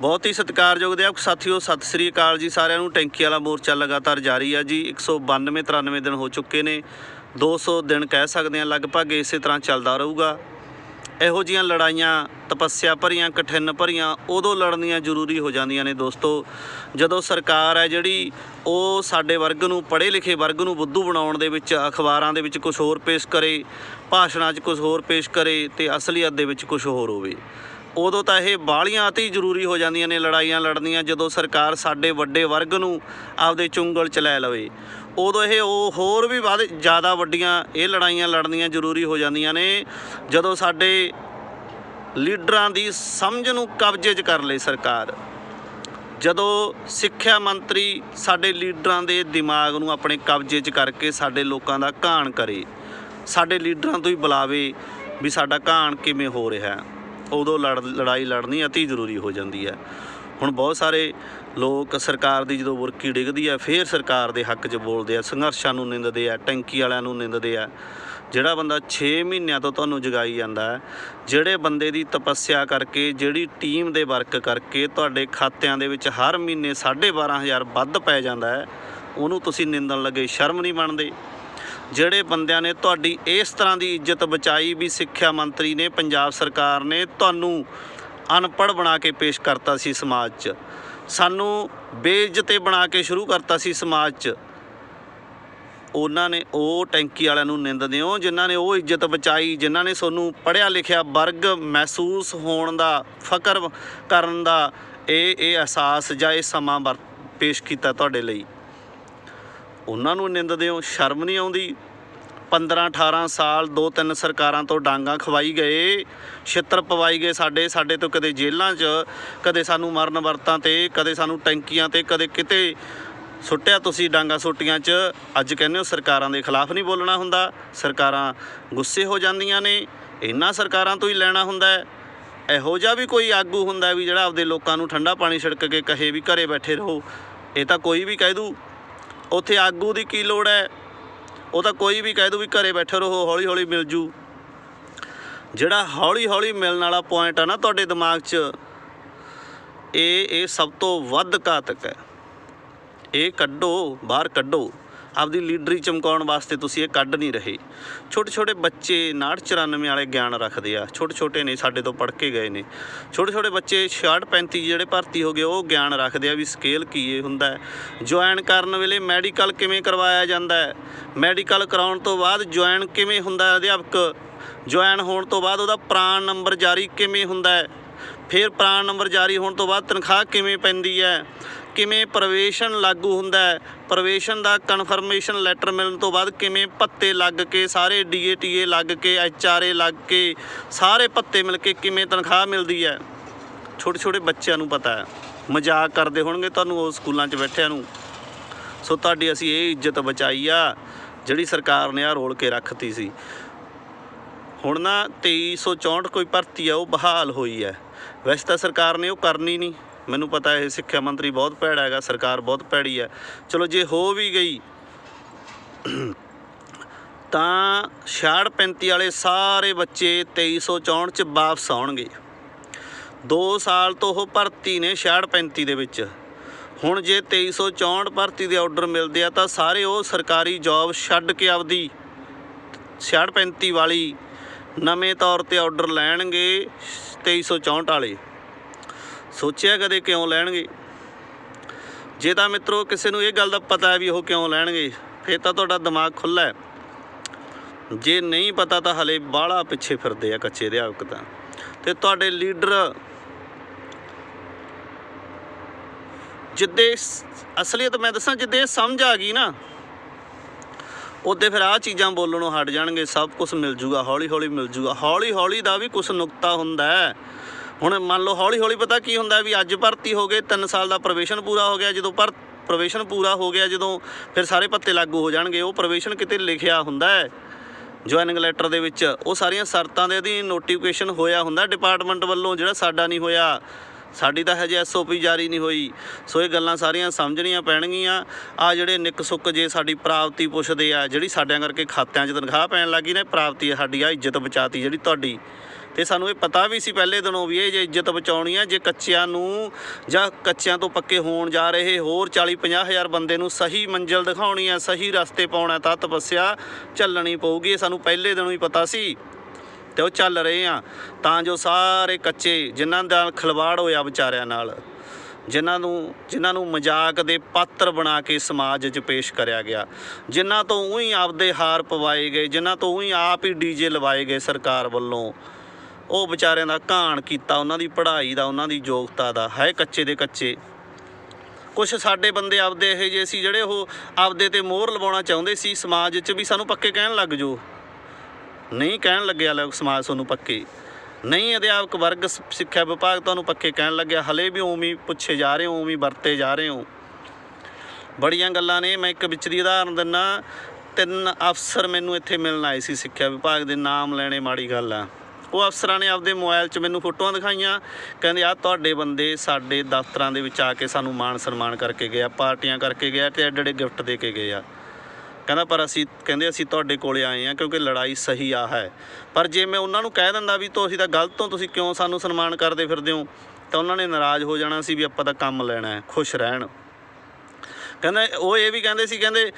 ਬਹੁਤ ਹੀ ਸਤਿਕਾਰਯੋਗ ਦੇ ਸਾਥੀਓ, ਸਤਿ ਸ੍ਰੀ ਅਕਾਲ ਜੀ ਸਾਰਿਆਂ ਨੂੰ। ਟੈਂਕੀ ਵਾਲਾ ਮੋਰਚਾ ਲਗਾਤਾਰ ਜਾਰੀ ਆ ਜੀ। 192 93 ਦਿਨ ਹੋ ਚੁੱਕੇ ਨੇ। 200 ਦਿਨ ਕਹਿ ਸਕਦੇ ਆ ਲਗਭਗ ਇਸੇ ਤਰ੍ਹਾਂ ਚੱਲਦਾ ਰਹੂਗਾ। ਇਹੋ ਜੀਆਂ ਲੜਾਈਆਂ, ਤਪੱਸਿਆ ਭਰੀਆਂ, ਕਠਿਨ ਭਰੀਆਂ, ਉਦੋਂ ਲੜਨੀਆਂ ਜ਼ਰੂਰੀ ਹੋ ਜਾਂਦੀਆਂ ਨੇ ਦੋਸਤੋ। ਜਦੋਂ ਸਰਕਾਰ ਹੈ ਜਿਹੜੀ, ਉਹ ਸਾਡੇ ਵਰਗ ਨੂੰ ਪੜ੍ਹੇ ਲਿਖੇ ਵਰਗ ਨੂੰ ਬੁੱਧੂ ਬਣਾਉਣ ਦੇ ਵਿੱਚ, ਅਖਬਾਰਾਂ ਦੇ ਵਿੱਚ ਕੁਝ ਹੋਰ ਪੇਸ਼ ਕਰੇ, ਭਾਸ਼ਣਾਂ 'ਚ ਕੁਝ ਹੋਰ ਪੇਸ਼ ਕਰੇ ਤੇ ਅਸਲੀਅਤ ਦੇ ਵਿੱਚ ਕੁਝ ਹੋਰ ਹੋਵੇ। ਉਦੋਂ ਤਾਂ ਇਹ ਬਾਲੀਆਂ ਅਤੀ ਜ਼ਰੂਰੀ ਹੋ ਜਾਂਦੀਆਂ ਨੇ ਲੜਾਈਆਂ ਲੜਨੀਆਂ, ਜਦੋਂ ਸਰਕਾਰ ਸਾਡੇ ਵੱਡੇ ਵਰਗ ਨੂੰ ਆਪਦੇ ਚੁੰਗਲ 'ਚ ਲੈ ਲਵੇ। ਉਦੋਂ ਇਹ ਉਹ ਹੋਰ ਵੀ ਵੱਧ ਜ਼ਿਆਦਾ ਵੱਡੀਆਂ ਇਹ ਲੜਾਈਆਂ ਲੜਨੀਆਂ ਜ਼ਰੂਰੀ ਹੋ ਜਾਂਦੀਆਂ ਨੇ, ਜਦੋਂ ਸਾਡੇ ਲੀਡਰਾਂ ਦੀ ਸਮਝ ਨੂੰ ਕਬਜ਼ੇ 'ਚ ਕਰ ਲਈ ਸਰਕਾਰ। ਜਦੋਂ ਸਿੱਖਿਆ ਮੰਤਰੀ ਸਾਡੇ ਲੀਡਰਾਂ ਦੇ ਦਿਮਾਗ ਨੂੰ ਆਪਣੇ ਕਬਜ਼ੇ 'ਚ ਕਰਕੇ ਸਾਡੇ ਲੋਕਾਂ ਦਾ ਘਾਣ ਕਰੇ, ਸਾਡੇ ਲੀਡਰਾਂ ਤੋਂ ਹੀ ਬੁਲਾਵੇ ਵੀ ਸਾਡਾ ਘਾਣ ਕਿਵੇਂ ਹੋ ਰਿਹਾ। ਹੈ ਉਦੋਂ ਲੜ ਲੜਾਈ ਲੜਨੀ ਅਤੀ ਜ਼ਰੂਰੀ ਹੋ ਜਾਂਦੀ ਹੈ। ਹੁਣ ਬਹੁਤ ਸਾਰੇ ਲੋਕ ਸਰਕਾਰ ਦੀ ਜਦੋਂ ਬੁਰਕੀ ਡਿੱਗਦੀ ਹੈ, ਫੇਰ ਸਰਕਾਰ ਦੇ ਹੱਕ 'ਚ ਬੋਲਦੇ ਆ, ਸੰਘਰਸ਼ਾਂ ਨੂੰ ਨਿੰਦਦੇ ਆ, ਟੈਂਕੀ ਵਾਲਿਆਂ ਨੂੰ ਨਿੰਦਦੇ ਆ। ਜਿਹੜਾ ਬੰਦਾ 6 ਮਹੀਨਿਆਂ ਤੋਂ ਤੁਹਾਨੂੰ ਜਗਾਈ ਜਾਂਦਾ ਜਿਹੜੇ ਬੰਦੇ ਦੀ ਤਪੱਸਿਆ ਕਰਕੇ, ਜਿਹੜੀ ਟੀਮ ਦੇ ਵਰਕ ਕਰਕੇ ਤੁਹਾਡੇ ਖਾਤਿਆਂ ਦੇ ਵਿੱਚ ਹਰ ਮਹੀਨੇ 12500 ਵੱਧ ਪੈ ਜਾਂਦਾ ਹੈ, ਉਹਨੂੰ ਤੁਸੀਂ ਨਿੰਦਣ ਲੱਗੇ, ਸ਼ਰਮ ਨਹੀਂ ਮੰਨਦੇ ਜਿਹੜੇ ਬੰਦਿਆਂ ਨੇ ਤੁਹਾਡੀ ਇਸ ਤਰ੍ਹਾਂ ਦੀ ਇੱਜ਼ਤ ਬਚਾਈ ਵੀ ਸਿੱਖਿਆ ਮੰਤਰੀ ਨੇ, ਪੰਜਾਬ ਸਰਕਾਰ ਨੇ ਤੁਹਾਨੂੰ ਅਨਪੜ੍ਹ ਬਣਾ ਕੇ ਪੇਸ਼ ਕਰਤਾ ਸੀ ਸਮਾਜ 'ਚ। ਸਾਨੂੰ ਬੇਇੱਜ਼ਤੇ ਬਣਾ ਕੇ ਸ਼ੁਰੂ ਕਰਤਾ ਸੀ ਸਮਾਜ 'ਚ। ਉਹਨਾਂ ਨੇ ਉਹ ਟੈਂਕੀ ਵਾਲਿਆਂ ਨੂੰ ਨਿੰਦਦੇ ਹੋ ਜਿਨ੍ਹਾਂ ਨੇ ਉਹ ਇੱਜ਼ਤ ਬਚਾਈ, ਜਿਨ੍ਹਾਂ ਨੇ ਤੁਹਾਨੂੰ ਪੜ੍ਹਿਆ ਲਿਖਿਆ ਵਰਗ ਮਹਿਸੂਸ ਹੋਣ ਦਾ ਫਕਰ ਕਰਨ ਦਾ ਇਹ ਇਹ ਅਹਿਸਾਸ ਜਾਂ ਇਹ ਸਮਾਂ ਵਰ- ਪੇਸ਼ ਕੀਤਾ ਤੁਹਾਡੇ ਲਈ। ਉਹਨਾਂ ਨੂੰ ਨਿੰਦਦੇ ਹੋ? ਸ਼ਰਮ ਨਹੀਂ ਆਉਂਦੀ? 15 18 ਸਾਲ, ਦੋ, ਤਿੰਨ ਸਰਕਾਰਾਂ ਤੋਂ ਡਾਂਗਾ ਖਵਾਈ ਗਏ, ਛਿੱਤਰ ਪਵਾਈ ਗਏ ਸਾਡੇ ਸਾਡੇ ਤੋਂ ਕਦੇ ਜੇਲ੍ਹਾਂ 'ਚ, ਕਦੇ ਸਾਨੂੰ ਮਰਨ ਵਰਤਾਂ ਤੇ, ਕਦੇ ਸਾਨੂੰ ਟੈਂਕੀਆਂ ਤੇ, ਕਦੇ ਕਿਤੇ ਸੁੱਟਿਆ ਤੁਸੀਂ ਡਾਂਗਾ ਸੋਟੀਆਂ 'ਚ। ਅੱਜ ਕਹਿੰਦੇ ਹੋ ਸਰਕਾਰਾਂ ਦੇ ਖਿਲਾਫ ਨਹੀਂ ਬੋਲਣਾ ਹੁੰਦਾ। ਸਰਕਾਰਾਂ ਗੁੱਸੇ ਹੋ ਜਾਂਦੀਆਂ ਨੇ। ਇਹਨਾਂ ਸਰਕਾਰਾਂ ਤੋਂ ਹੀ ਲੈਣਾ ਹੁੰਦਾ ਹੈ। ਇਹੋ ਜਿਹਾ ਵੀ ਕੋਈ ਆਗੂ ਹੁੰਦਾ ਵੀ ਜਿਹੜਾ ਆਪਦੇ ਲੋਕਾਂ ਨੂੰ ਠੰਡਾ ਪਾਣੀ ਛਿੜਕ ਕੇ ਕਹੇ ਵੀ ਘਰੇ ਬੈਠੇ ਰਹੋ। ਇਹ ਤਾਂ ਕੋਈ ਵੀ ਕਹਿ ਦੂ। ਉੱਥੇ ਆਗੂ ਦੀ ਕੀ ਲੋੜ ਹੈ? ਉਹ ਤਾਂ ਕੋਈ ਵੀ ਕਹਿ ਦੂ ਵੀ ਘਰੇ ਬੈਠੇ ਰਹੋ ਹੌਲੀ ਹੌਲੀ ਮਿਲ ਜੂ। ਜਿਹੜਾ ਹੌਲੀ ਹੌਲੀ ਮਿਲਣ ਵਾਲਾ ਪੁਆਇੰਟ ਆ ਨਾ ਤੁਹਾਡੇ ਦਿਮਾਗ 'ਚ, ਇਹ ਇਹ ਸਭ ਤੋਂ ਵੱਧ ਘਾਤਕ ਹੈ। ਇਹ ਕੱਢੋ, ਬਾਹਰ ਕੱਢੋ। ਆਪਦੀ ਲੀਡਰੀ ਚਮਕਾਉਣ ਵਾਸਤੇ ਤੁਸੀਂ ਇਹ ਕੱਢ ਨਹੀਂ ਰਹੇ। ਛੋਟੇ ਛੋਟੇ ਬੱਚੇ 994 ਵਾਲੇ ਗਿਆਨ ਰੱਖਦੇ ਆ। ਛੋਟੇ ਛੋਟੇ ਨੇ ਸਾਡੇ ਤੋਂ ਪੜ੍ਹ ਕੇ ਗਏ ਨੇ। ਛੋਟੇ ਛੋਟੇ ਬੱਚੇ 66 35 ਜਿਹੜੇ ਭਰਤੀ ਹੋ ਗਏ, ਉਹ ਗਿਆਨ ਰੱਖਦੇ ਆ ਵੀ ਸਕੇਲ ਕੀ ਇਹ ਹੁੰਦਾ ਜੁਆਇਨ ਕਰਨ ਵੇਲੇ ਮੈਡੀਕਲ ਕਿਵੇਂ ਕਰਵਾਇਆ ਜਾਂਦਾ ਹੈ? ਮੈਡੀਕਲ ਕਰਾਉਣ ਤੋਂ ਬਾਅਦ ਜੁਆਇਨ ਕਿਵੇਂ ਹੁੰਦਾ ਅਧਿਆਪਕ? ਜੁਆਇਨ ਹੋਣ ਤੋਂ ਬਾਅਦ ਉਹਦਾ ਪ੍ਰਾਨ ਨੰਬਰ ਜਾਰੀ ਕਿਵੇਂ ਹੁੰਦਾ ਹੈ? ਫਿਰ ਪ੍ਰਾਨ ਨੰਬਰ ਜਾਰੀ ਹੋਣ ਤੋਂ ਬਾਅਦ ਤਨਖਾਹ ਕਿਵੇਂ ਪੈਂਦੀ ਹੈ? ਕਿਵੇਂ ਪ੍ਰਵੇਸ਼ਨ ਲਾਗੂ ਹੁੰਦਾ ਹੈ? ਪ੍ਰਵੇਸ਼ਨ ਦਾ ਕਨਫਰਮੇਸ਼ਨ ਲੈਟਰ ਮਿਲਣ ਤੋਂ ਬਾਅਦ ਕਿਵੇਂ ਭੱਤੇ ਲੱਗ ਕੇ, ਸਾਰੇ ਡੀਏਟੀਏ ਲੱਗ ਕੇ ਐਚਆਰਏ ਲੱਗ ਕੇ, ਸਾਰੇ ਭੱਤੇ ਮਿਲ ਕੇ ਕਿਵੇਂ ਤਨਖਾਹ ਮਿਲਦੀ ਹੈ? ਛੋਟੇ ਛੋਟੇ ਬੱਚਿਆਂ ਨੂੰ ਪਤਾ ਹੈ। ਮਜ਼ਾਕ ਕਰਦੇ ਹੋਣਗੇ ਤੁਹਾਨੂੰ ਉਹ ਸਕੂਲਾਂ 'ਚ ਬੈਠਿਆਂ ਨੂੰ। ਸੋ ਤੁਹਾਡੀ ਅਸੀਂ ਇਹ ਇੱਜ਼ਤ ਬਚਾਈ ਆ, ਜਿਹੜੀ ਸਰਕਾਰ ਨੇ ਆ ਰੋਲ ਕੇ ਰੱਖਤੀ ਸੀ। ਹੁਣ ਨਾ 2364 ਕੋਈ ਭਰਤੀ ਆ, ਉਹ ਬਹਾਲ ਹੋਈ ਹੈ। ਵੈਸੇ ਤਾਂ ਸਰਕਾਰ ਨੇ ਉਹ ਕਰਨੀ ਨਹੀਂ। ਮੈਨੂੰ ਪਤਾ ਹੈ ਸਿੱਖਿਆ ਮੰਤਰੀ ਬਹੁਤ ਭੈੜਾ ਹੈਗਾ, ਸਰਕਾਰ ਬਹੁਤ ਭੈੜੀ ਹੈ। ਚਲੋ ਜੇ ਹੋ ਵੀ ਗਈ, ਤਾਂ 66 35 ਵਾਲੇ ਸਾਰੇ ਬੱਚੇ 2364 ਚ ਵਾਪਸ ਆਉਣਗੇ। 2 ਸਾਲ ਤੋਂ ਉਹ ਭਰਤੀ ਨੇ 66 35 ਦੇ ਵਿੱਚ। ਹੁਣ ਜੇ 2364 ਭਰਤੀ ਦੇ ਆਰਡਰ ਮਿਲਦੇ ਆ, ਤਾਂ ਸਾਰੇ ਉਹ ਸਰਕਾਰੀ ਜੌਬ ਛੱਡ ਕੇ ਆਪਦੀ 66 35 ਵਾਲੀ ਨਵੇਂ ਤੌਰ ਤੇ ਆਰਡਰ ਲੈਣਗੇ 2364 ਵਾਲੇ। ਸੋਚਿਆ ਕਦੇ ਕਿਉਂ ਲੈਣਗੇ? ਜੇ ਤਾਂ ਮਿੱਤਰੋ ਕਿਸੇ ਨੂੰ ਇਹ ਗੱਲ ਦਾ ਪਤਾ ਹੈ ਵੀ ਉਹ ਕਿਉਂ ਲੈਣਗੇ, ਫਿਰ ਤਾਂ ਤੁਹਾਡਾ ਦਿਮਾਗ ਖੁੱਲਾ ਹੈ। ਜੇ ਨਹੀਂ ਪਤਾ ਤਾਂ ਹਲੇ ਬਾਹਲਾ ਪਿੱਛੇ ਫਿਰਦੇ ਆ ਕੱਚੇ ਅਧਿਆਪਕ ਤਾਂ। ਤੇ ਤੁਹਾਡੇ ਲੀਡਰ ਜਿੱਦੇ ਅਸਲੀਅਤ ਮੈਂ ਦੱਸਾਂ ਜਿੱਦੇ ਇਹ ਸਮਝ ਆ ਗਈ ਨਾ ਉਹਦੇ ਫਿਰ ਆਹ ਚੀਜ਼ਾਂ ਬੋਲਣੋਂ ਹਟ ਜਾਣਗੇ, ਸਭ ਕੁਝ ਮਿਲ ਜੂਗਾ ਹੌਲੀ ਹੌਲੀ ਮਿਲ ਜੂਗਾ। ਹੌਲੀ ਹੌਲੀ ਦਾ ਵੀ ਕੁਝ ਨੁਕਤਾ ਹੁੰਦਾ ਹੈ। ਹੁਣ ਮੰਨ ਲਓ ਹੌਲੀ ਹੌਲੀ ਪਤਾ ਕੀ ਹੁੰਦਾ ਵੀ ਅੱਜ ਭਰਤੀ ਹੋ ਗਏ 3 ਸਾਲ ਦਾ ਪ੍ਰੋਬੇਸ਼ਨ ਪੂਰਾ ਹੋ ਗਿਆ, ਜਦੋਂ ਪਰ ਪ੍ਰੋਬੇਸ਼ਨ ਪੂਰਾ ਹੋ ਗਿਆ, ਜਦੋਂ ਫਿਰ ਸਾਰੇ ਪੱਤੇ ਲਾਗੂ ਹੋ ਜਾਣਗੇ, ਉਹ ਪ੍ਰੋਬੇਸ਼ਨ ਕਿਤੇ ਲਿਖਿਆ ਹੁੰਦਾ ਹੈ? ਜੁਆਇਨਿੰਗ ਲੈਟਰ ਦੇ ਵਿੱਚ ਉਹ ਸਾਰੀਆਂ ਸ਼ਰਤਾਂ ਦੇ ਅਧੀਨ ਨੋਟੀਫਿਕੇਸ਼ਨ ਹੋਇਆ ਹੁੰਦਾ ਡਿਪਾਰਟਮੈਂਟ ਵੱਲੋਂ, ਜਿਹੜਾ ਸਾਡਾ ਨਹੀਂ ਹੋਇਆ, ਸਾਡੀ ਤਾਂ ਹਜੇ ਐਸਓਪੀ ਜਾਰੀ ਨਹੀਂ ਹੋਈ। ਸੋ ਇਹ ਗੱਲਾਂ ਸਾਰੀਆਂ ਸਮਝਣੀਆਂ ਪੈਣਗੀਆਂ। ਆ ਜਿਹੜੇ ਨਿੱਕ ਸੁੱਕ ਜੇ ਸਾਡੀ ਪ੍ਰਾਪਤੀ ਪੁੱਛਦੇ ਆ, ਜਿਹੜੀ ਸਾਡਿਆਂ ਕਰਕੇ ਖਾਤਿਆਂ 'ਚ ਤਨਖਾਹ ਪੈਣ ਲੱਗੀ ਨੇ, ਪ੍ਰਾਪਤੀ ਸਾਡੀ ਆ, ਇੱਜ਼ਤ ਬਚਾਤੀ ਜਿਹੜੀ ਤੁਹਾਡੀ। ਤੇ ਸਾਨੂੰ ਇਹ ਪਤਾ ਵੀ ਸੀ ਪਹਿਲੇ ਦਿਨੋਂ ਵੀ ਇਹ ਜੇ ਇੱਜ਼ਤ ਬਚਾਉਣੀ ਆ, ਜੇ ਕੱਚਿਆਂ ਨੂੰ ਜਾਂ ਕੱਚਿਆਂ ਤੋਂ ਪੱਕੇ ਹੋਣ ਜਾ ਰਹੇ ਹੋਰ 40 50 ਹਜ਼ਾਰ ਬੰਦੇ ਨੂੰ ਸਹੀ ਮੰਜ਼ਿਲ ਦਿਖਾਉਣੀ ਆ, ਸਹੀ ਰਸਤੇ ਪਾਉਣਾ ਤਾਂ ਤਪੱਸਿਆ ਚੱਲਣੀ ਪਊਗੀ, ਇਹ ਸਾਨੂੰ ਪਹਿਲੇ ਦਿਨੋਂ ਹੀ ਪਤਾ ਸੀ ਤੇ ਉਹ ਚੱਲ ਰਹੇ ਆ। ਤਾਂ ਜੋ ਸਾਰੇ ਕੱਚੇ ਜਿਨ੍ਹਾਂ ਦਾ ਖਿਲਵਾੜ ਹੋਇਆ ਵਿਚਾਰਿਆਂ ਨਾਲ, ਜਿਨ੍ਹਾਂ ਨੂੰ ਜਿਨ੍ਹਾਂ ਨੂੰ ਮਜ਼ਾਕ ਦੇ ਪਾਤਰ ਬਣਾ ਕੇ ਸਮਾਜ 'ਚ ਪੇਸ਼ ਕਰਿਆ ਗਿਆ, ਜਿਨ੍ਹਾਂ ਤੋਂ ਉਹੀ ਆਪਦੇ ਹਾਰ ਪਵਾਏ ਗਏ, ਜਿਨ੍ਹਾਂ ਤੋਂ ਉਹੀ ਆਪ ਹੀ ਡੀਜੇ ਲਵਾਏ ਗਏ ਸਰਕਾਰ ਵੱਲੋਂ। ਉਹ ਵਿਚਾਰਿਆਂ ਦਾ ਘਾਣ ਕੀਤਾ, ਉਹਨਾਂ ਦੀ ਪੜ੍ਹਾਈ ਦਾ, ਉਹਨਾਂ ਦੀ ਯੋਗਤਾ ਦਾ, ਹੈ ਕੱਚੇ ਦੇ ਕੱਚੇ। ਕੁਝ ਸਾਡੇ ਬੰਦੇ ਆਪਦੇ ਇਹੋ ਜਿਹੇ ਸੀ ਜਿਹੜੇ ਉਹ ਆਪਦੇ ਤੇ ਮੋਹਰ ਲਵਾਉਣਾ ਚਾਹੁੰਦੇ ਸੀ, ਸਮਾਜ 'ਚ ਵੀ ਸਾਨੂੰ ਪੱਕੇ ਕਹਿਣ ਲੱਗ ਜੋ ਨਹੀਂ ਕਹਿਣ ਲੱਗਿਆ ਲੋਕ ਸਮਾਜ ਤੁਹਾਨੂੰ ਪੱਕੇ। ਨਹੀਂ ਅਧਿਆਪਕ ਵਰਗ ਸਿੱਖਿਆ ਵਿਭਾਗ ਤੁਹਾਨੂੰ ਪੱਕੇ ਕਹਿਣ ਲੱਗਿਆ। ਹਲੇ ਵੀ ਉਵੇਂ ਪੁੱਛੇ ਜਾ ਰਹੇ ਹੋ ਉਵੇਂ ਵਰਤੇ ਜਾ ਰਹੇ ਹੋ। ਬੜੀਆਂ ਗੱਲਾਂ ਨੇ, ਮੈਂ ਇੱਕ ਵਿੱਚ ਦੀ ਉਦਾਹਰਨ ਦਿੰਨਾ। ਤਿੰਨ ਅਫਸਰ ਮੈਨੂੰ ਇੱਥੇ ਮਿਲਣ ਆਏ ਸੀ ਸਿੱਖਿਆ ਵਿਭਾਗ ਦੇ, ਨਾਮ ਲੈਣੇ ਮਾੜੀ ਗੱਲ ਆ। ਉਹ ਅਫਸਰਾਂ ਨੇ ਆਪਦੇ ਮੋਬਾਈਲ 'ਚ ਮੈਨੂੰ ਫੋਟੋਆਂ ਦਿਖਾਈਆਂ। ਕਹਿੰਦੇ ਆ ਤੁਹਾਡੇ ਬੰਦੇ ਸਾਡੇ ਦਫ਼ਤਰਾਂ ਦੇ ਵਿੱਚ ਆ ਕੇ ਸਾਨੂੰ ਮਾਣ ਸਨਮਾਨ ਕਰਕੇ ਗਏ ਆ, ਪਾਰਟੀਆਂ ਕਰਕੇ ਗਏ ਆ ਤੇ ਐਡੇ ਐਡੇ ਗਿਫਟ ਦੇ ਕੇ ਗਏ ਆ। ਕਹਿੰਦਾ, ਪਰ ਅਸੀਂ, ਕਹਿੰਦੇ, ਅਸੀਂ ਤੁਹਾਡੇ ਕੋਲੇ ਆਏ ਆ ਕਿਉਂਕਿ ਲੜਾਈ ਸਹੀ ਆ ਹੈ। ਪਰ ਜੇ ਮੈਂ ਉਹਨਾਂ ਨੂੰ ਕਹਿ ਦਿੰਦਾ ਵੀ ਤੁਸੀਂ ਤਾਂ ਗਲਤ ਹੋ ਤੁਸੀਂ ਕਿਉਂ ਸਾਨੂੰ ਸਨਮਾਨ ਕਰਦੇ ਫਿਰਦੇ ਹੋ, ਤਾਂ ਉਹਨਾਂ ਨੇ ਨਾਰਾਜ਼ ਹੋ ਜਾਣਾ ਸੀ ਵੀ ਆਪਾਂ ਤਾਂ ਕੰਮ ਲੈਣਾ ਹੈ, ਖੁਸ਼ ਰਹਿਣ। ਕਹਿੰਦਾ, ਉਹ ਇਹ ਵੀ ਕਹਿੰਦੇ ਸੀ, ਕਹਿੰਦੇ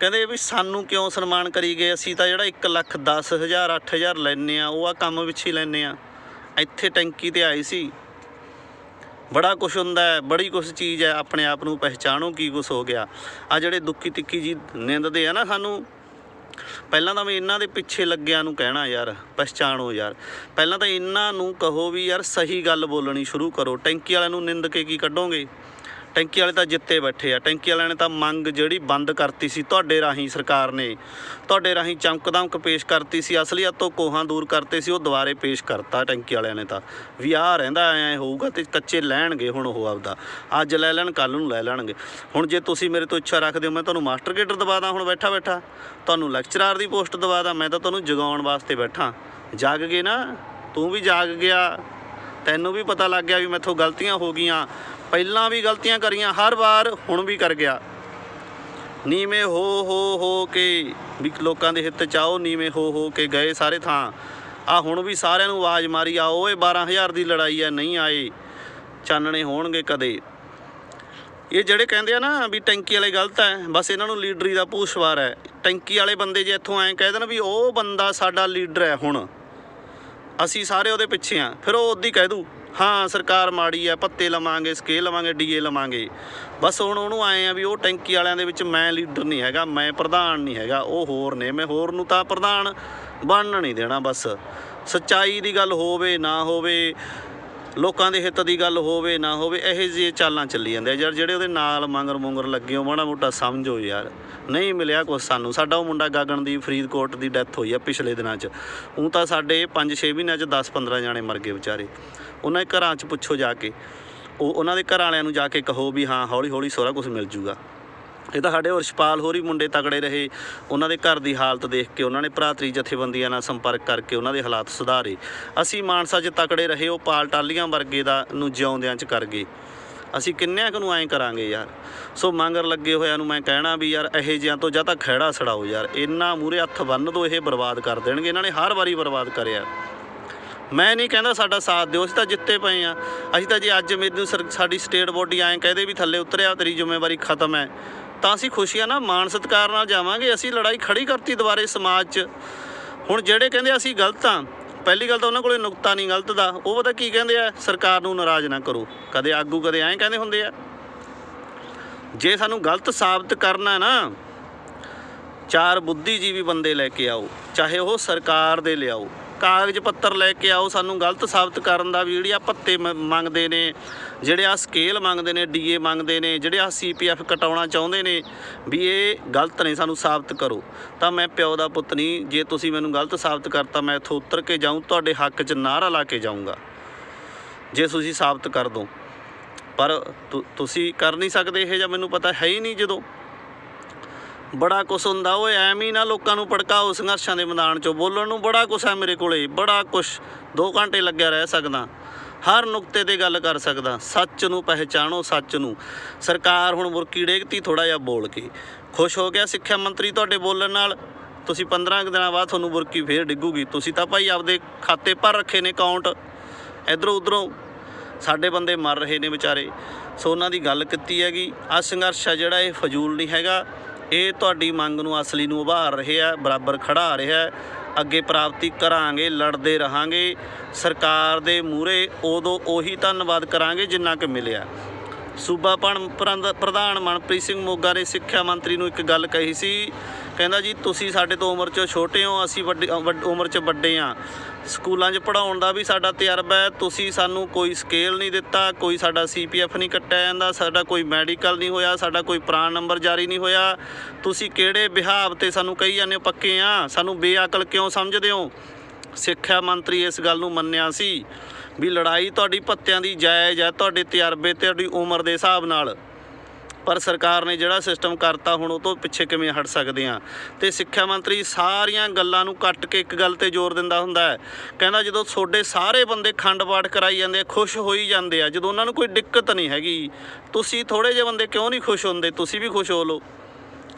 ਕਹਿੰਦੇ ਵੀ ਸਾਨੂੰ ਕਿਉਂ ਸਨਮਾਨ ਕਰੀ ਗਏ? ਅਸੀਂ ਤਾਂ ਜਿਹੜਾ 1 ਲੱਖ 10 ਹਜ਼ਾਰ 8 ਹਜ਼ਾਰ ਲੈਨੇ ਆ ਉਹ ਆ ਕੰਮ ਵਿੱਚ ਹੀ ਲੈਨੇ ਆ ਇੱਥੇ ਟੈਂਕੀ ਤੇ ਆਈ ਸੀ। ਬੜਾ ਕੁਝ ਹੁੰਦਾ ਹੈ, ਬੜੀ ਕੁਝ ਚੀਜ਼ ਹੈ, ਆਪਣੇ ਆਪ ਨੂੰ ਪਹਿਚਾਣੋ ਕੀ ਕੁਝ ਹੋ ਗਿਆ। ਆ ਜਿਹੜੇ ਦੁੱਖੀ ਤਿੱਖੀ ਜੀ ਨਿੰਦਦੇ ਆ ਨਾ ਸਾਨੂੰ, ਪਹਿਲਾਂ ਤਾਂ ਮੈਂ ਇਹਨਾਂ ਦੇ ਪਿੱਛੇ ਲੱਗਿਆਂ ਨੂੰ ਕਹਿਣਾ ਯਾਰ, ਪਹਿਚਾਣੋ ਯਾਰ। ਪਹਿਲਾਂ ਤਾਂ ਇਹਨਾਂ ਨੂੰ ਕਹੋ ਵੀ ਯਾਰ ਸਹੀ ਗੱਲ ਬੋਲਣੀ ਸ਼ੁਰੂ ਕਰੋ। ਟੈਂਕੀ ਵਾਲਿਆਂ ਨੂੰ ਨਿੰਦ ਕੇ ਕੀ ਕੱਢੋਗੇ? ਟੈਂਕੀ ਵਾਲੇ ਤਾਂ ਜਿੱਤੇ ਬੈਠੇ ਆ। ਟੈਂਕੀ ਵਾਲਿਆਂ ਨੇ ਤਾਂ ਮੰਗ ਜਿਹੜੀ ਬੰਦ ਕਰਤੀ ਸੀ, ਤੁਹਾਡੇ ਰਾਹੀਂ ਸਰਕਾਰ ਨੇ। ਤੁਹਾਡੇ ਰਾਹੀਂ ਚਮਕਦਮਕ ਪੇਸ਼ ਕਰਤੀ ਸੀ। ਅਸਲੀਅਤ ਤੋਂ ਕੋਹਾਂ ਦੂਰ ਕਰਤੇ ਸੀ, ਉਹ ਦੁਬਾਰੇ ਪੇਸ਼ ਕਰਤਾ ਟੈਂਕੀ ਵਾਲਿਆਂ ਨੇ ਤਾਂ। ਵੀ ਆਹ ਰਹਿੰਦਾ, ਐ ਹੋਊਗਾ ਤੇ ਕੱਚੇ ਲੈਣਗੇ ਹੁਣ ਉਹ ਆਪਦਾ। ਅੱਜ ਲੈ ਲੈਣ ਕੱਲ ਨੂੰ ਲੈ ਲੈਣਗੇ। ਹੁਣ ਜੇ ਤੁਸੀਂ ਮੇਰੇ ਤੋਂ ਇੱਛਾ ਰੱਖਦੇ ਹੋ, ਮੈਂ ਤੁਹਾਨੂੰ ਮਾਸਟਰ ਗੇਡਰ ਦਵਾ ਦਾਂ ਹੁਣ ਬੈਠਾ ਬੈਠਾ ਤੁਹਾਨੂੰ ਲੈਕਚਰਾਰ ਦੀ ਪੋਸਟ ਦਵਾ ਦਾਂ ਮੈਂ ਤਾਂ ਤੁਹਾਨੂੰ ਜਗਾਉਣ ਵਾਸਤੇ ਬੈਠਾ। ਜਾਗ ਗਏ ਨਾ, ਤੂੰ ਵੀ ਜਾਗ ਗਿਆ। ਤੈਨੂੰ ਵੀ ਪਤਾ ਲੱਗ ਗਿਆ ਵੀ ਮੈਥੋਂ ਗਲਤੀਆਂ ਹੋ ਗਈਆਂ। ਪਹਿਲਾਂ ਵੀ ਗਲਤੀਆਂ ਕਰੀਆਂ, ਹਰ ਵਾਰ ਹੁਣ ਵੀ ਕਰ ਗਿਆ। ਨੀਵੇਂ ਹੋ ਹੋ ਹੋ ਕੇ ਵੀ ਲੋਕਾਂ ਦੇ ਹਿੱਤ ਚ ਆਓ, ਨੀਵੇਂ ਹੋ ਹੋ ਕੇ ਗਏ ਸਾਰੇ ਥਾਂ। ਆ ਹੁਣ ਵੀ ਸਾਰਿਆਂ ਨੂੰ ਆਵਾਜ਼ ਮਾਰੀ, ਆ ਓਏ 12000 ਦੀ ਲੜਾਈ ਐ, ਨਹੀਂ ਆਏ। ਚਾਨਣੇ ਹੋਣਗੇ ਕਦੇ। ਇਹ ਜਿਹੜੇ ਕਹਿੰਦੇ ਆ ਨਾ ਵੀ ਟੈਂਕੀ ਵਾਲੇ ਗਲਤ ਹੈ ਬਸ ਇਹਨਾਂ ਨੂੰ ਲੀਡਰੀ ਦਾ ਪੂਛਵਾਰ ਹੈ ਟੈਂਕੀ ਵਾਲੇ ਬੰਦੇ ਜੇ ਇੱਥੋਂ ਐਂ ਕਹਿ ਦੇਣ ਵੀ ਉਹ ਬੰਦਾ ਸਾਡਾ ਲੀਡਰ ਹੈ ਹੁਣ। ਅਸੀਂ ਸਾਰੇ ਉਹਦੇ ਪਿੱਛੇ ਆ। ਫਿਰ ਉਹ ਉਦੋਂ ਹੀ ਕਹਿ ਦੂ, ਹਾਂ, ਸਰਕਾਰ ਮਾੜੀ ਆ, ਪੱਤੇ ਲਵਾਂਗੇ, ਸਕੇਲ ਲਵਾਂਗੇ, ਡੀਏ ਲਵਾਂਗੇ। ਬਸ ਹੁਣ ਉਹਨੂੰ ਆਏ ਆ ਵੀ ਉਹ ਟੈਂਕੀ ਵਾਲਿਆਂ ਦੇ ਵਿੱਚ ਮੈਂ ਲੀਡਰ ਨਹੀਂ ਹੈਗਾ, ਮੈਂ ਪ੍ਰਧਾਨ ਨਹੀਂ ਹੈਗਾ, ਉਹ ਹੋਰ ਨੇ। ਮੈਂ ਹੋਰ ਨੂੰ ਤਾਂ ਪ੍ਰਧਾਨ ਬਣਨ ਨਹੀਂ ਦੇਣਾ ਬਸ। ਸੱਚਾਈ ਦੀ ਗੱਲ ਹੋਵੇ, ਨਾ ਹੋਵੇ ਲੋਕਾਂ ਦੇ ਹਿੱਤ ਦੀ ਗੱਲ ਹੋਵੇ ਨਾ ਹੋਵੇ, ਇਹੋ ਜਿਹੇ ਚਾਲਾਂ ਚੱਲੀ ਜਾਂਦੇ ਆ। ਯਾਰ ਜਿਹੜੇ ਉਹਦੇ ਨਾਲ ਮੰਗਰ ਮੁੰਗਰ ਲੱਗੇ ਹੋ, ਮਾੜਾ ਮੋਟਾ ਸਮਝੋ ਯਾਰ। ਨਹੀਂ ਮਿਲਿਆ ਕੁਛ ਸਾਨੂੰ। ਸਾਡਾ ਉਹ ਮੁੰਡਾ ਗਾਗਣ ਦੀ ਫਰੀਦਕੋਟ ਦੀ ਡੈਥ ਹੋਈ ਆ ਪਿਛਲੇ ਦਿਨਾਂ 'ਚ। ਉਹ ਤਾਂ ਸਾਡੇ 5-6 ਮਹੀਨਿਆਂ 'ਚ 10-15 ਜਾਣੇ ਮਰ ਗਏ ਵਿਚਾਰੇ। ਉਹਨਾਂ ਦੇ ਘਰਾਂ 'ਚ ਪੁੱਛੋ ਜਾ ਕੇ। ਉਹ, ਉਹਨਾਂ ਦੇ ਘਰ ਵਾਲਿਆਂ ਨੂੰ ਜਾ ਕੇ ਕਹੋ ਵੀ ਹਾਂ ਹੌਲੀ ਹੌਲੀ ਸਾਰਾ ਕੁਝ ਮਿਲ ਜੂਗਾ। ਇਹ ਤਾਂ ਸਾਡੇ ਹਰਸ਼ਪਾਲ ਹੋਰੀ ਮੁੰਡੇ ਤਕੜੇ ਰਹੇ। ਉਹਨਾਂ ਦੇ ਘਰ ਦੀ ਹਾਲਤ ਦੇਖ ਕੇ, ਉਹਨਾਂ ਨੇ ਭਰਾਤਰੀ ਜਥੇਬੰਦੀਆਂ ਨਾਲ ਸੰਪਰਕ ਕਰਕੇ ਉਹਨਾਂ ਦੇ ਹਾਲਾਤ ਸੁਧਾਰੇ। ਅਸੀਂ ਮਾਨਸਾ 'ਚ ਤਕੜੇ ਰਹੇ, ਉਹ ਪਾਲ ਟਾਲੀਆਂ ਵਰਗੇ ਦਾ ਨੂੰ ਜਿਉਂਦਿਆਂ 'ਚ ਕਰ ਗਏ। ਅਸੀਂ ਕਿੰਨਿਆਂ ਕੁ ਨੂੰ ਐਂ ਕਰਾਂਗੇ ਯਾਰ? ਸੋ ਮੰਗਰ ਲੱਗੇ ਹੋਇਆਂ ਨੂੰ ਮੈਂ ਕਹਿਣਾ ਵੀ ਯਾਰ, ਇਹੋ ਜਿਹਾਂ ਤੋਂ ਜਾਂ ਤਾਂ ਖਹਿੜਾ ਛੜਾਓ ਯਾਰ। ਇੰਨਾ ਮੂਰੇ ਹੱਥ ਬੰਨ ਦੋ, ਇਹ ਬਰਬਾਦ ਕਰ ਦੇਣਗੇ। ਇਹਨਾਂ ਨੇ ਹਰ ਵਾਰੀ ਬਰਬਾਦ ਕਰਿਆ। ਮੈਂ ਨਹੀਂ ਕਹਿੰਦਾ ਸਾਡਾ ਸਾਥ ਦਿਓ, ਅਸੀਂ ਤਾਂ ਜਿੱਤੇ ਪਏ ਆ। ਅਸੀਂ ਤਾਂ ਜੇ ਅੱਜ ਮੈਨੂੰ ਸਰ- ਸਾਡੀ ਸਟੇਟ ਬੋਡੀ ਐਂ ਕਹਦੇ ਵੀ ਥੱਲੇ ਉਤਰਿਆ, ਤੇਰੀ ਜ਼ਿੰਮੇਵਾਰੀ ਖਤਮ ਹੈ ਤਾਂ ਅਸੀਂ ਖੁਸ਼ੀਆਂ ਨਾਲ ਮਾਣ ਸਤਿਕਾਰ ਨਾਲ ਜਾਵਾਂਗੇ। ਅਸੀਂ ਲੜਾਈ ਖੜੀ ਕਰਤੀ ਦੁਬਾਰੇ ਸਮਾਜ 'ਚ। ਹੁਣ ਜਿਹੜੇ ਕਹਿੰਦੇ ਅਸੀਂ ਗਲਤ ਆ, ਪਹਿਲੀ ਗੱਲ ਤਾਂ ਉਹਨਾਂ ਕੋਲੇ ਨੁਕਤਾ ਨਹੀਂ, ਗਲਤ ਦਾ। ਉਹ ਪਤਾ ਕੀ ਕਹਿੰਦੇ ਆ, ਸਰਕਾਰ ਨੂੰ ਨਾਰਾਜ਼ ਨਾ ਕਰੋ। ਕਦੇ ਆਗੂ, ਕਦੇ ਐਂ ਕਹਿੰਦੇ ਹੁੰਦੇ ਆ। ਜੇ ਸਾਨੂੰ ਗਲਤ ਸਾਬਤ ਕਰਨਾ ਨਾ, ਚਾਰ ਬੁੱਧੀਜੀਵੀ ਬੰਦੇ ਲੈ ਕੇ ਆਓ, ਚਾਹੇ ਉਹ ਸਰਕਾਰ ਦੇ ਲਿਆਓ। ਕਾਗਜ਼ ਪੱਤਰ ਲੈ ਕੇ ਆਓ, ਸਾਨੂੰ ਗਲਤ ਸਾਬਤ ਕਰਨ ਦਾ ਵੀ ਜਿਹੜੀ ਆ ਭੱਤੇ ਮ- ਮੰਗਦੇ ਨੇ, ਜਿਹੜੇ ਆ ਸਕੇਲ ਮੰਗਦੇ ਨੇ ਡੀਏ ਮੰਗਦੇ ਨੇ, ਜਿਹੜੇ ਆ ਸੀਪੀਐਫ ਕਟਾਉਣਾ ਚਾਹੁੰਦੇ ਨੇ, ਵੀ ਇਹ ਗਲਤ ਨੇ, ਸਾਨੂੰ ਸਾਬਤ ਕਰੋ। ਤਾਂ ਮੈਂ ਪਿਓ ਦਾ ਪੁੱਤ ਨਹੀਂ, ਜੇ ਤੁਸੀਂ ਮੈਨੂੰ ਗਲਤ ਸਾਬਤ ਕਰਤਾ, ਮੈਂ ਇੱਥੋਂ ਉਤਰ ਕੇ ਜਾਊਂ, ਤੁਹਾਡੇ ਹੱਕ 'ਚ ਨਾਰਾ ਲਾ ਕੇ ਜਾਊਂਗਾ। ਜੇ ਤੁਸੀਂ ਸਾਬਤ ਕਰ ਦੋ। ਪਰ ਤੁਸੀਂ ਕਰ ਨਹੀਂ ਸਕਦੇ, ਇਹ ਜਾਂ ਮੈਨੂੰ ਪਤਾ ਹੈ ਹੀ ਨਹੀਂ ਜਦੋਂ। ਬੜਾ ਕੁਛ ਹੁੰਦਾ। ਓਏ ਐਵੇਂ ਹੀ ਨਾ ਲੋਕਾਂ ਨੂੰ ਭੜਕਾਓ ਸੰਘਰਸ਼ਾਂ ਦੇ ਮੈਦਾਨ 'ਚੋਂ। ਬੋਲਣ ਨੂੰ ਬੜਾ ਕੁਛ ਹੈ ਮੇਰੇ ਕੋਲੇ। ਬੜਾ ਕੁਛ। 2 ਘੰਟੇ ਲੱਗਿਆ ਰਹਿ ਸਕਦਾ। ਹਰ ਨੁਕਤੇ ਤੇ ਗੱਲ ਕਰ ਸਕਦਾ। ਸੱਚ ਨੂੰ ਪਹਿਚਾਣੋ, ਸੱਚ ਨੂੰ। ਸਰਕਾਰ ਹੁਣ ਮੁਰਕੀ ਡੇਗਤੀ ਥੋੜਾ ਜਿਹਾ ਬੋਲ ਕੇ। ਖੁਸ਼ ਹੋ ਗਿਆ ਸਿੱਖਿਆ ਮੰਤਰੀ ਤੁਹਾਡੇ ਬੋਲਣ ਨਾਲ? ਤੁਸੀਂ 15 ਕੁ ਦਿਨਾਂ ਬਾਅਦ ਤੁਹਾਨੂੰ ਬੁਰਕੀ ਫੇਰ ਡਿੱਗੂਗੀ। ਤੁਸੀਂ ਤਾਂ ਭਾਈ ਆਪਦੇ ਖਾਤੇ ਭਰ ਰੱਖੇ ਨੇ ਅਕਾਊਂਟ ਇਧਰੋਂ ਉਧਰੋਂ। ਸਾਡੇ ਬੰਦੇ ਮਰ ਰਹੇ ਨੇ ਵਿਚਾਰੇ। ਸੋ ਉਹਨਾਂ ਦੀ ਗੱਲ ਕੀਤੀ ਹੈਗੀ। ਆ ਸੰਘਰਸ਼ ਆ ਜਿਹੜਾ ਇਹ ਫਜ਼ੂਲ ਨਹੀਂ ਹੈਗਾ। ਇਹ ਤੁਹਾਡੀ ਮੰਗ ਨੂੰ, ਅਸਲੀ ਨੂੰ ਉਭਾਰ ਰਹੇ ਆ ਬਰਾਬਰ ਖੜਾ ਰਿਹਾ ਹੈ। ਅੱਗੇ ਪ੍ਰਾਪਤੀ ਕਰਾਂਗੇ, ਲੜਦੇ ਰਹਾਂਗੇ ਸਰਕਾਰ ਦੇ ਮੂਹਰੇ ਉਦੋਂ ਉਹੀ ਧੰਨਵਾਦ ਕਰਾਂਗੇ ਜਿੰਨਾ ਕਿ ਮਿਲਿਆ ਸੂਬਾ ਪਣ- ਪ੍ਰੰਦ- ਪ੍ਰਧਾਨ ਮਨਪ੍ਰੀਤ ਸਿੰਘ ਮੋਗਾ ਨੇ ਸਿੱਖਿਆ ਮੰਤਰੀ ਨੂੰ ਇੱਕ ਗੱਲ ਕਹੀ ਸੀ। ਕਹਿੰਦਾ ਜੀ, ਤੁਸੀਂ ਸਾਡੇ ਤੋਂ ਉਮਰ 'ਚ ਛੋਟੇ ਹੋ, ਅਸੀਂ ਵੱਡੇ ਵੱਡ- ਉਮਰ 'ਚ ਵੱਡੇ ਆ। ਸਕੂਲਾਂ 'ਚ ਪੜਾਉਣ ਦਾ ਵੀ ਸਾਡਾ ਤਜਰਬਾ ਹੈ। ਤੁਸੀਂ ਸਾਨੂੰ ਕੋਈ ਸਕੇਲ ਨਹੀਂ ਦਿੱਤਾ, ਕੋਈ ਸਾਡਾ ਸੀਪੀਐਫ ਨਹੀਂ ਕੱਟਿਆ ਜਾਂਦਾ, ਸਾਡਾ ਕੋਈ ਮੈਡੀਕਲ ਨਹੀਂ ਹੋਇਆ, ਸਾਡਾ ਕੋਈ ਪ੍ਰਾਨ ਨੰਬਰ ਜਾਰੀ ਨਹੀਂ ਹੋਇਆ। ਤੁਸੀਂ ਕਿਹੜੇ ਵਿਹਾਵ ਤੇ ਸਾਨੂੰ ਕਹੀ ਜਾਂਦੇ ਹੋ ਪੱਕੇ ਆ? ਸਾਨੂੰ ਬੇਅਕਲ ਕਿਉਂ ਸਮਝਦੇ ਹੋ? ਸਿੱਖਿਆ ਮੰਤਰੀ ਇਸ ਗੱਲ ਨੂੰ ਮੰਨਿਆ ਸੀ। ਵੀ ਲੜਾਈ ਤੁਹਾਡੀ ਭੱਤਿਆਂ ਦੀ ਜਾਇਜ਼ ਹੈ, ਤੁਹਾਡੇ ਤਜਰਬੇ ਤੇ ਤੁਹਾਡੀ ਉਮਰ ਦੇ ਹਿਸਾਬ ਨਾਲ। ਪਰ ਸਰਕਾਰ ਨੇ ਜਿਹੜਾ ਸਿਸਟਮ ਕਰਤਾ ਹੁਣ ਉਹ ਤੋਂ ਪਿੱਛੇ ਕਿਵੇਂ ਹਟ ਸਕਦੇ ਆ? ਤੇ ਸਿੱਖਿਆ ਮੰਤਰੀ ਸਾਰੀਆਂ ਗੱਲਾਂ ਨੂੰ ਕੱਟ ਕੇ ਇੱਕ ਗੱਲ ਤੇ ਜ਼ੋਰ ਦਿੰਦਾ ਹੁੰਦਾ ਹੈ। ਕਹਿੰਦਾ ਜਦੋਂ ਤੁਹਾਡੇ ਸਾਰੇ ਬੰਦੇ ਖੰਡ ਪਾਠ ਕਰਾਈ ਜਾਂਦੇ ਆ, ਖੁਸ਼ ਹੋਈ ਜਾਂਦੇ ਆ, ਜਦੋਂ ਉਹਨਾਂ ਨੂੰ ਕੋਈ ਦਿੱਕਤ ਨਹੀਂ ਹੈਗੀ, ਤੁਸੀਂ ਥੋੜੇ ਜਿਹੇ ਬੰਦੇ ਕਿਉਂ ਨਹੀਂ ਖੁਸ਼ ਹੁੰਦੇ? ਤੁਸੀਂ ਵੀ ਖੁਸ਼ ਹੋ ਲਓ।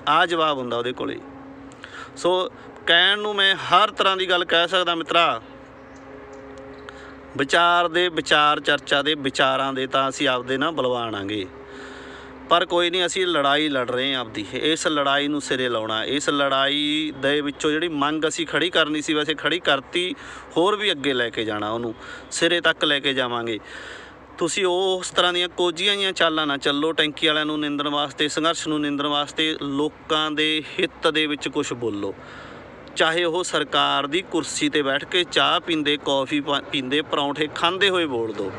ਆ ਜਵਾਬ ਹੁੰਦਾ ਉਹਦੇ ਕੋਲੇ। ਸੋ ਕਹਿਣ ਨੂੰ ਮੈਂ ਹਰ ਤਰ੍ਹਾਂ ਦੀ ਗੱਲ ਕਹਿ ਸਕਦਾ ਮਿੱਤਰਾ ਵਿਚਾਰ ਦੇ, ਵਿਚਾਰ ਚਰਚਾ ਦੇ, ਵਿਚਾਰਾਂ ਦੇ ਤਾਂ ਅਸੀਂ ਆਪਦੇ ਨਾ ਬਲਵਾਨਾਂਗੇ ਪਰ ਕੋਈ ਨਹੀਂ, ਅਸੀਂ ਲੜਾਈ ਲੜ ਰਹੇ ਹਾਂ ਆਪਦੀ। ਇਸ ਲੜਾਈ ਨੂੰ ਸਿਰੇ ਲਾਉਣਾ, ਇਸ ਲੜਾਈ ਦੇ ਵਿੱਚੋਂ ਜਿਹੜੀ ਮੰਗ ਅਸੀਂ ਖੜੀ ਕਰਨੀ ਸੀ, ਵੈਸੇ ਖੜੀ ਕਰਤੀ, ਹੋਰ ਵੀ ਅੱਗੇ ਲੈ ਕੇ ਜਾਣਾ ਉਹਨੂੰ, ਸਿਰੇ ਤੱਕ ਲੈ ਕੇ ਜਾਵਾਂਗੇ। ਤੁਸੀਂ ਉਹ ਉਸ ਤਰ੍ਹਾਂ ਦੀਆਂ ਕੋਝੀਆਂ ਜੀਆਂ ਚਾਲਾਂ ਨਾ ਚੱਲੋ, ਟੈਂਕੀ ਵਾਲਿਆਂ ਨੂੰ ਨਿੰਦਣ ਵਾਸਤੇ, ਸੰਘਰਸ਼ ਨੂੰ ਨਿੰਦਣ ਵਾਸਤੇ, ਲੋਕਾਂ ਦੇ ਹਿੱਤ ਦੇ ਵਿੱਚ ਕੁਝ ਬੋਲੋ। ਚਾਹੇ ਉਹ ਸਰਕਾਰ ਦੀ ਕੁਰਸੀ ਤੇ ਬੈਠ ਕੇ ਚਾਹ ਪੀਂਦੇ, ਕੌਫੀ ਪਾ- ਪੀਂਦੇ, ਪਰੌਂਠੇ ਖਾਂਦੇ ਹੋਏ ਬੋਲ ਦਿਓ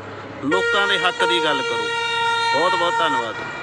ਲੋਕਾਂ ਦੇ ਹੱਕ ਦੀ ਗੱਲ ਕਰੋ। ਬਹੁਤ ਬਹੁਤ ਧੰਨਵਾਦ।